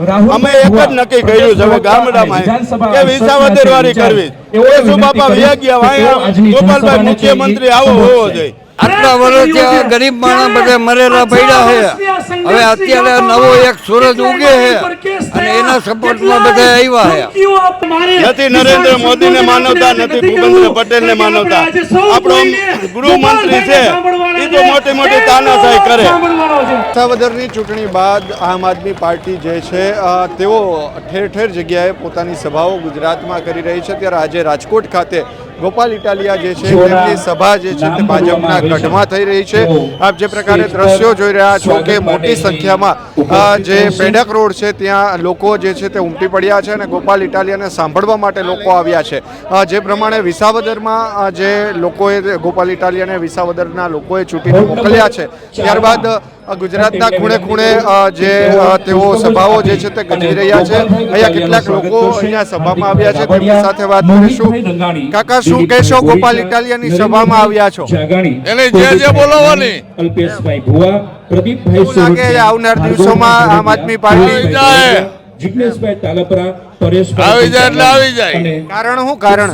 અમે એક જ નક્કી કર્યું છે હવે ગામડામાં કે વિસાવદર વાળી કરવી. શું બાપા વ્યા વાયા ગોપાલભાઈ મુખ્યમંત્રી આવો હોવો જોઈએ. આટલા વર્ષ આ ગરીબ માણસ બધા મરેલા પડ્યા છે. હવે અત્યારે નવો એક સૂરજ ઉગે છે અને એના સપોર્ટમાં બધા આવ્યા છે. નથી નરેન્દ્ર મોદીને માનવતા નથી ભૂપેન્દ્ર પટેલને માનવતા. આપણો ગૃહમંત્રી છે એ તો મોટી મોટી તાનાશાહી કરે. વિસાવદરની ચૂંટણી બાદ આમ આદમી પાર્ટી જે છે તેઓ ઠેર ઠેર જગ્યાએ પોતાની સભાઓ ગુજરાતમાં કરી રહી છે. ત્યારે આજે રાજકોટ ખાતે ગોપાલ ઇટાલિયા જે છે તેમની સભા જે છે તે ભાજપના ગઢમાં થઈ રહી છે. આપ જે પ્રકારે દ્રશ્યો જોઈ રહ્યા છો કે મોટી સંખ્યામાં જે પેડક રોડ છે ત્યાં લોકો જે છે તે ઉમટી પડ્યા છે અને ગોપાલ ઇટાલિયાને સાંભળવા માટે લોકો આવ્યા છે. જે પ્રમાણે વિસાવદરમાં જે લોકોએ ગોપાલ ઇટાલિયાને વિસાવદરના લોકોએ ચૂંટીને મોકલ્યા છે. ત્યારબાદ ગુજરાતના ખૂણે ખૂણે જે તેઓ સભાઓ જે છે તે ગજી રહ્યા છે. અહીંયા કેટલાક લોકો અહીંયા સભામાં આવ્યા છે. તેમની સાથે વાત કરીશું. કાકા શું કહેશો ગોપાલ ઇટાલિયાની સભામાં આવ્યા છો? એને જે જે બોલાવવાની. અલ્પેશભાઈ ભુવા પ્રદીપભાઈ લાગે આવનાર દિવસોમાં આમ આદમી પાર્ટી આવી જાય. જિગ્નેશભાઈ તાલપરા પરેશભાઈ આવી જાય એટલે આવી જાય. કારણ હું? કારણ.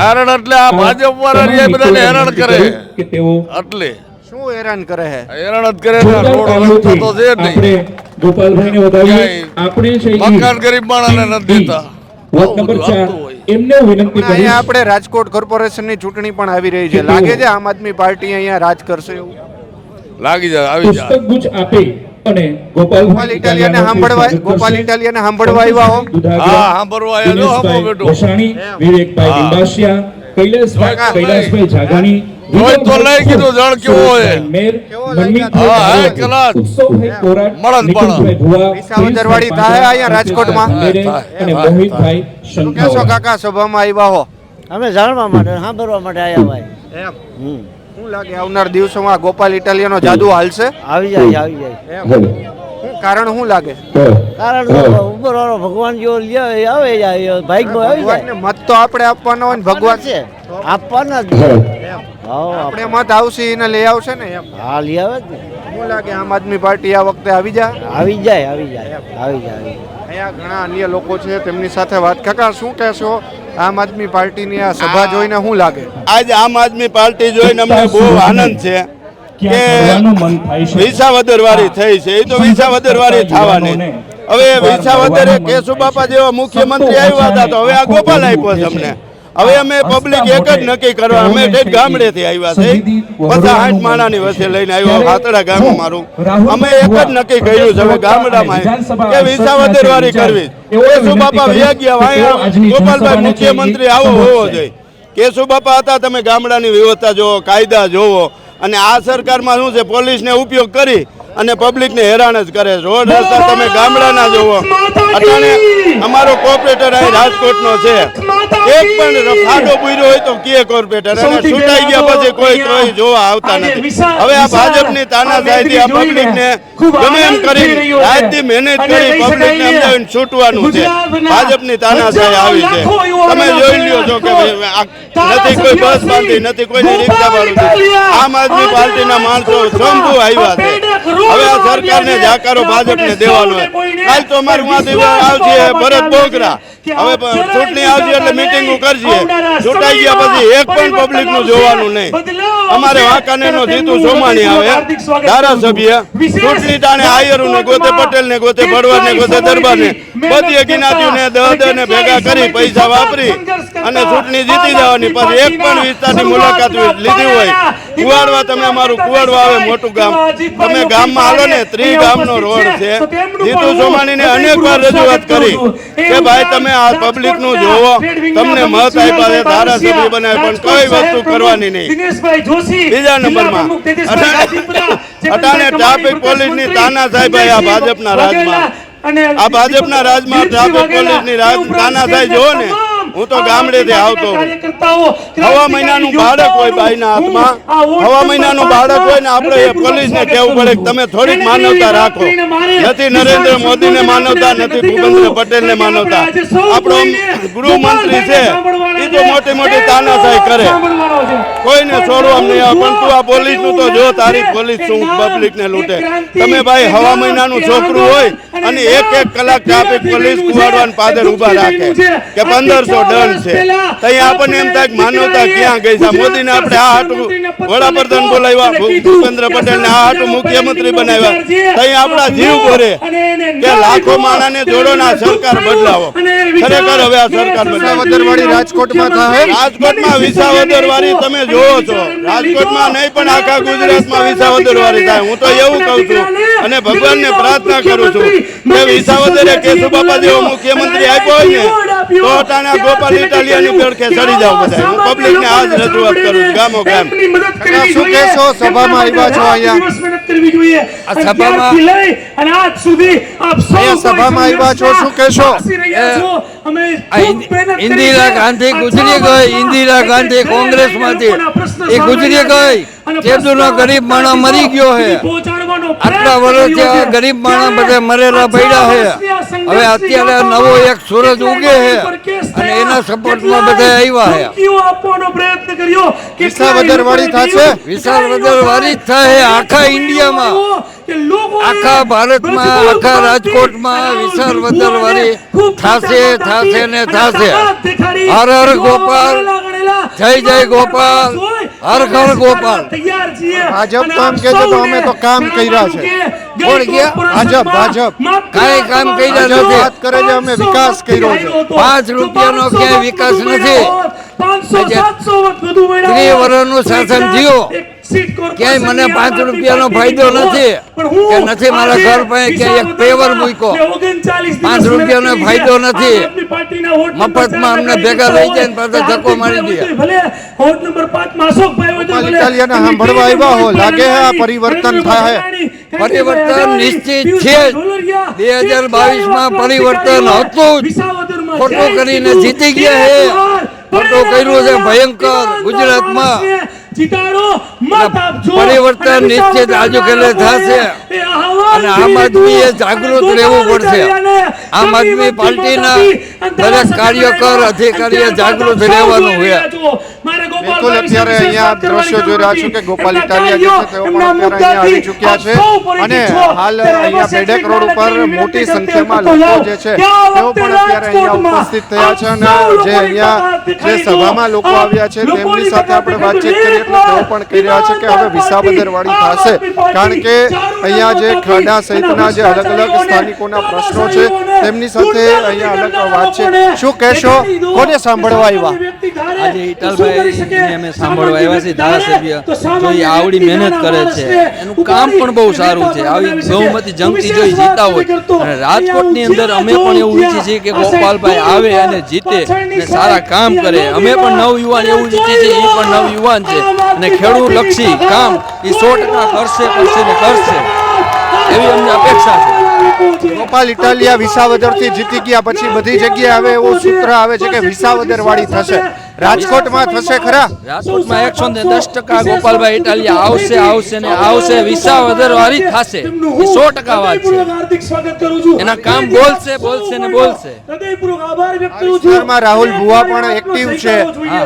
કારણ એટલે આ ભાજપ વાળા બધાને હેરાન કરે. કે તેઓ એટલે. શું હેરાન કરે છે હેરાન જ કરે છે રોડ રસ્તા તો છે જ આપણે નહીં. ગોપાલભાઈને વધાવીએ આપણે છે મકાન ગરીબ માણસને નથી દેતા. વોર્ડ નંબર બધું ચાર આવતું હોય. એમને વિનંતી કરી આપણે રાજકોટ કોર્પોરેશનની ચૂંટણી પણ આવી રહી છે. લાગે છે આમ આદમી પાર્ટી અહીંયા રાજ કરશે એવું? લાગી જાય આવી જાય. પુસ્તક ગુજ આપે અને ગોપાલ ગોપાલ ઇટાલિયાને સાંભળવા ગોપાલ ઇટાલિયાને સાંભળવા આવ્યા હો. હા સાંભળવા આવ્યા. જો બેટો. વસાણી વિવેકભાઈ ડિંબાસિયા કૈલાસભાઈ કૈલાસભાઈ જાગાણી જોઈ તો લઈ કીધું જળ કેવો હોય. હા, હા, કલાક. નિકુંજભાઈ ભુવા, વિસાવદરવાડી થાય અહીંયા રાજકોટમાં? અને મોહિતભાઈ કહેશો કાકા સભામાં આવ્યા હો? અમે જાણવા માટે સાંભળવા માટે આવ્યા ભાઈ. એમ? હમ. શું લાગે આવનાર દિવસોમાં ગોપાલ ઇટાલિયાનો જાદુ હાલશે? આવી જાય આવી જાય. એમ? કારણ શું લાગે? કારણ ઉપર વાળો ભગવાન જો આવે જાય ભાઈ આવી જાય. ભગવાનને મત તો આપણે આપવાનો હોય ને ભગવાન છે. આપવાના જ આપણે મત આવશે એને લઈ આવશે ને એમ. હા લઈ આવે જ ને. શું લાગે આમ આદમી પાર્ટી આ વખતે આવી જાય આવી જાય આવી જાય આવી જાય આવી જાય. અહીંયા ઘણા અન્ય લોકો છે તેમની સાથે વાત. કાકા શું કહેશો? આમ આદમી પાર્ટીની આ સભા જોઈને શું લાગે? આજ આમ આદમી પાર્ટી જોઈને અમને બહુ આનંદ છે કે ક્યાં કરવાનું મન થાય છે? વિસાવદર વાળી થઈ છે. એ તો વિસાવદર વાળી થવાની. હવે વિસાવદરે કેશુ બાપા જેવા મુખ્યમંત્રી આવ્યા હતા તો હવે આ ગોપાલ આપ્યો છે અમને. હવે અમે પબ્લિક એક જ નક્કી કરવા અમે ઠેઠ ગામડેથી આવ્યા છે. પચાસ માણાની વચ્ચે લઈને આવ્યો હાતડા ગામ મારું અમે એક જ નક્કી કર્યું છે હવે ગામડામાં કે વિસાવદર વાળી કરવી. કેશુ બાપા વ્યા ગયા વાયા ગોપાલભાઈ મુખ્યમંત્રી આવો હોવો જોઈએ. કેશુ બાપા હતા તમે ગામડાની વ્યવસ્થા જોવો કાયદા જોવો. અને આ સરકારમાં શું છે પોલીસને ઉપયોગ કરી અને પબ્લિકને હેરાન જ કરે રોડ રસ્તા તમે ગામડાના જોવો અટાણે અમારો કોર્પોરેટર અહીં રાજકોટનો છે. એક પણ ફાડો બુર્યો હોય તો કે કોર્પોરેટર અને છૂટાઈ ગયા પછી કોઈ કોઈ જોવા આવતા નથી. હવે આ ભાજપની તાનાશાહીથી આ પબ્લિકને ગમે એમ કરી રાતથી મહેનત કરી પબ્લિકને સમજાવીને છૂટવાનું છે. ભાજપની તાનાશાહી આવી છે. તમે જોઈ લ્યો છો કે નથી કોઈ બસ બાંધી નથી કોઈની રિક્ષા બાંધી આમ આદમી પાર્ટીના માણસો શંભુ આવ્યા છે. હવે આ સરકારને જાકારો ભાજપને દેવાનો કાલ તો અમારું આવશે ભરત બોગરા. હવે ચૂંટણી આવશે એટલે મિટિંગો કરશે ચૂંટાઈ ગયા પછી એક પણ પબ્લિકનું જોવાનું નહીં. અમારે વાંકાનેર નો જીતુ સોમાણી આવે. ધારાસભ્ય ચૂંટણી ટાણે આયરુ ને ગોતે પટેલ ને ગોતે ભડવર ને ગોતે દરબાર ને બધી જ્ઞાતિઓ ને દહ ને ભેગા કરી પૈસા વાપરી અને ચૂંટણી જીતી જવાની. પછી એક પણ વિસ્તારની મુલાકાત લીધી હોય. કુવાડવા તમે અમારું કુવાડવા આવે મોટું ગામ. તમે ગામમાં હાલો ને ત્રી ગામનો રોડ છે. જીતુ સોમાણી ને અનેક વાર રજૂઆત કરી કે ભાઈ તમે આ પબ્લિકનું જોવો. તમને મત આપ્યા છે ધારાસભ્ય બનાવે પણ કઈ વસ્તુ કરવાની નહીં. બીજા નંબરમાં. અટાણે ટ્રાફિક પોલીસની તાના ભાઈ આ ભાજપના રાજમાં. આ ભાજપના રાજમાં ટ્રાફિક પોલીસની રાજ સાહેબ જોવો ને. હું તો ગામડેથી આવતો. હવા મહિનાનું બાળક હોય ભાઈના હાથમાં. હવા મહિનાનું બાળક હોય ને આપણે એ પોલીસને કહેવું પડે કે તમે થોડીક માનવતા રાખો. નથી નરેન્દ્ર મોદીને માનવતા નથી ભૂપેન્દ્ર પટેલને માનવતા. આપણો ગૃહમંત્રી છે એ તો મોટી મોટી તાનાશાહી કરે. કોઈને છોડવા નહીં આવે પણ તું આ પોલીસનું તો જો તારી પોલીસ શું પબ્લિક ને લૂંટે. તમે ભાઈ હવા મહિનાનું છોકરું હોય અને એક એક કલાક ટ્રાફિક પોલીસ કુવાડવાન પાદર ઊભા રાખે. કે પંદરસો દંડ છે. તઈ આપણને એમ થાય માનવતા ક્યાં ગઈ છે? મોદીને આપણે આ હાટું વડાપ્રધાન બોલાવ્યા ભૂપેન્દ્ર પટેલ ને આ હાટું મુખ્યમંત્રી બનાવ્યા. તઈ આપણા જીવ ભરે કે લાખો માણાને જોડો ને આ સરકાર બદલાવો. ખરેખર હવે આ સરકાર બદલાવો. વિસાવદરવાળી રાજકોટમાં થાય રાજકોટમાં વિસાવદર વાળી તમે જોવો છો. રાજકોટમાં નહીં પણ આખા ગુજરાતમાં વિસાવદર વાળી થાય. હું તો એવું કહું છું અને ભગવાનને પ્રાર્થના કરું છું કે વિસાવદરે કેશુ બાપા જેવો મુખ્યમંત્રી આપ્યો હોય ને અટાણે ગોપાલ ઇટાલિયાની પેડખે ચડી જાવ બધા હું પબ્લિકને આજ રજૂઆત કરું છું. ગામો ગામ. શું કહેશો? સભામાં આવ્યા છો અહીંયા. આ સભામાં- સૌ સભામાં આવ્યા છો શું કહેશો? અમે ઇન્દિરા ગાંધી ગુજરી ગઈ ઇન્દિરા ગાંધી કોંગ્રેસમાંથી. એ ગુજરી ગઈ. તેદુનો ગરીબ માણસ મરી ગયો છે. આટલા વર્ષથી ગરીબ માણસ બધા મરેલા પડ્યા હે હવે અત્યારે નવો એક સૂરજ ઉગે હે અને એના સપોર્ટમાં બધા આવ્યા હે આપવાનો પ્રયત્ન કર્યો. થશે? વિશાળ વદર વારી જ થાય આખા ઇન્ડિયામાં. આખા ભારતમાં આખા રાજકોટમાં વિશાળ વદર વાળી થાશે થાશે ને થાશે. હર હર ગોપાલ. જય જય ગોપાલ. હર હર ગોપાલ. ભાજપ કામ કે તો અમે તો કામ કર્યા છે. કોણ ગયા? ભાજપ, ભાજપ. કાંઈ કામ કર્યા નથી. વાત કરે છે અમે વિકાસ કર્યો છે. પાંચ રૂપિયાનો ક્યાંય વિકાસ નથી. ત્રીસ વર્ષનું શાસન થયું. ક્યાંય મને પાંચ રૂપિયાનો ફાયદો નથી કે નથી મારા ઘર પાસે ક્યાંય એક પેવર મૂક્યો પાંચ રૂપિયાનો ફાયદો નથી મફતમાં અમને ભેગા લઈ જાય ને પાછા ધક્કો મારી દે ઇટાલિયાને સાંભળવા આવ્યા હો. લાગે છે આ પરિવર્તન થાય. પરિવર્તન નિશ્ચિત છે જ. 2022 માં પરિવર્તન હતું. ખોટું કરીને જીતી ગયા છે. ખોટું કર્યું છે ભયંકર ગુજરાતમાં. પરિવર્તન નિશ્ચિત આજુ કાલે થશે. અને આમ આદમીએ જાગૃત રહેવું પડશે. આમ આદમી પાર્ટીના દરેક કાર્યકર અધિકારીએ જાગૃત રહેવાનું હોય. બિલકુલ અત્યારે અહીંયા દ્રશ્યો જોઈ રહ્યા છો કે ગોપાલ ઇટાલિયા જે છે તેઓ પણ અત્યારે અહીંયા આવી ચૂક્યા છે. અને હાલ અહીંયા પેડેક રોડ ઉપર મોટી સંખ્યામાં લોકો જે છે તેઓ પણ અત્યારે અહીંયા ઉપસ્થિત થયા છે અને જે અહીંયા જે સભામાં લોકો આવ્યા છે તેમની સાથે આપણે વાતચીત કરી એટલે તેઓ પણ કહી રહ્યા છે કે હવે વિસાવદર વાળી થશે. કારણ કે અહીંયા જે ખાડા સહિતના જે અલગ અલગ સ્થાનિકોના પ્રશ્નો છે તેમની સાથે અહીંયા અલગ વાત છે શું કહેશો? કોને સાંભળવા આવ્યા? આજે ઇટાલભાઈને અમે સાંભળવા આવ્યા છીએ ધારાસભ્ય જો એ આવડી મહેનત કરે છે. એનું કામ પણ બહુ સારું છે. આવી બહુમતી જંગથી જો જીતા હોય. અને રાજકોટની અંદર અમે પણ એવું ઈચ્છીએ છીએ કે ગોપાલભાઈ આવે અને જીતે અને સારા કામ કરે. અમે પણ નવ યુવાન એવું જ ઈચ્છીએ છીએ એ પણ નવ યુવાન છે. અને ખેડૂત લક્ષી કામ એ સો ટકા કરશે કરશે ને કરશે. એવી અમને અપેક્ષા છે. ગોપાલ ઇટાલિયા વિસાવદરથી જીતી ગયા પછી બધી જગ્યાએ હવે એવું સૂત્ર આવે છે કે વિસાવદર વાળી થશે. રાજકોટમાં થશે ખરા? રાજકોટમાં એકસો ને દસ ટકા ગોપાલભાઈ ઇટાલિયા આવશે આવશે ને આવશે વિસાવદર વાળી થશે. સો ટકા વાત છે. એના કામ બોલશે બોલશે ને બોલશે. રાહુલ ભુવા પણ એક્ટિવ છે.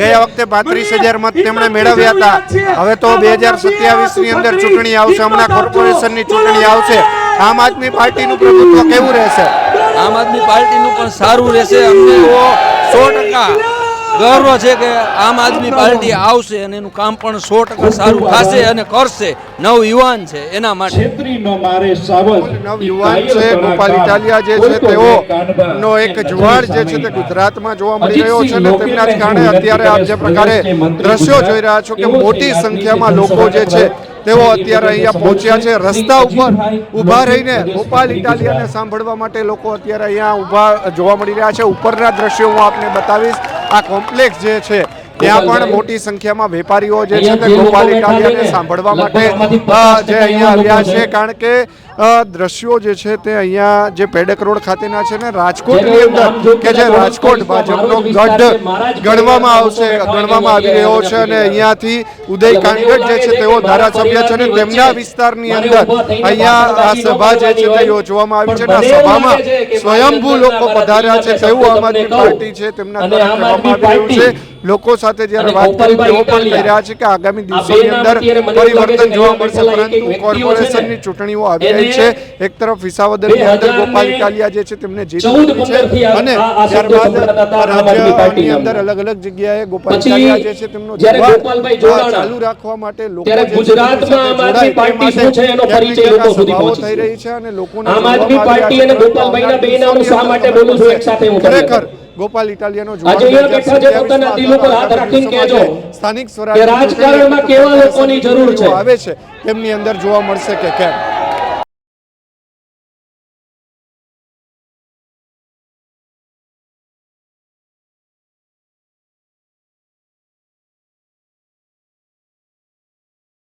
ગયા વખતે પાંત્રીસ હજાર મત તેમણે મેળવ્યા હતા હવે તો બે હજાર સત્યાવીસની અંદર ચૂંટણી આવશે. હમણાં કોર્પોરેશનની ચૂંટણી આવશે. આમ આદમી પાર્ટીનું પ્રભુત્વ કેવું રહેશે? આમ આદમી પાર્ટીનું પણ સારું રહેશે. અમને સો ટકા ગર્વ છે કે આમ આદમી પાર્ટી આવશે અને એનું કામ પણ સો ટકા સારું થશે અને કરશે. નવ યુવાન છે એના માટે. છેતરીનો મારે સાવજ નવ યુવાન છે ગોપાલ ઇટાલિયા જે છે તેઓ નો એક જુવાળ જે છે તે ગુજરાતમાં જોવા મળી રહ્યો છે અને તેમના જ કારણે અત્યારે આપ જે પ્રકારે દ્રશ્યો જોઈ રહ્યા છો કે મોટી સંખ્યામાં લોકો જે છે તેઓ અત્યારે અહીંયા પહોંચ્યા છે. રસ્તા ઉપર ઊભા રહીને ગોપાલ ઇટાલિયાને સાંભળવા માટે લોકો અત્યારે અહીંયા ઊભા જોવા મળી રહ્યા છે. ઉપરના દ્રશ્યો હું આપને બતાવીશ. આ કોમ્પ્લેક્સ જે છે ત્યાં પણ મોટી સંખ્યામાં વેપારીઓ જે છે તે ગોપાલ ઇટાલિયાને સાંભળવા માટે જે અહીંયા આવ્યા છે કારણ કે દ્રશ્યો જે છે તે અહીંયા જે પેડક રોડ ખાતેના છે ને રાજકોટની અંદર કે જે રાજકોટ ભાજપનો ગઢ ગણવામાં આવશે ગણવામાં આવી રહ્યો છે અને અહીંયાથી ઉદય કાનગઢ જે છે તેઓ ધારાસભ્ય છે અને તેમના વિસ્તારની અંદર અહીંયા આ સભા જે છે તે યોજવામાં આવી છે આ સભામાં સ્વયંભૂ લોકો પધાર્યા છે તેવું આમ આદમી પાર્ટી છે તેમના દ્વારા કહેવામાં આવી રહ્યું છે. લોકો સાથે જ્યારે વાત કરી તેઓ પણ કહી રહ્યા છે કે આગામી દિવસોની અંદર પરિવર્તન જોવા મળશે પરંતુ કોર્પોરેશનની ચૂંટણીઓ આવી રહી છે. એક તરફ વિસાવદરની અંદર ગોપાલ કાલિયા જે છે તેમને જીત મળી છે. અને ત્યારબાદ. રાજ્યની અંદર. અલગ અલગ જગ્યાએ ગોપાલ કાલિયા જે છે તેમનો ચાલુ રાખવા માટે લોકો ગુજરાતમાં આમ આદમી પાર્ટી શું છે એનો પરિચય લોકો સુધી પહોંચી થઈ રહી છે અને લોકોને આમ આદમી પાર્ટી અને ગોપાલભાઈના બે નામનું શા માટે બોલું છું? એક હું ખરેખર ગોપાલ ઇટાલિયાનો સ્થાનિક કે સ્વરાજ્યની રાજકારણમાં કેવા લોકોની જરૂર છે. આવે છે. તેમની અંદર જોવા મળશે કે કેમ.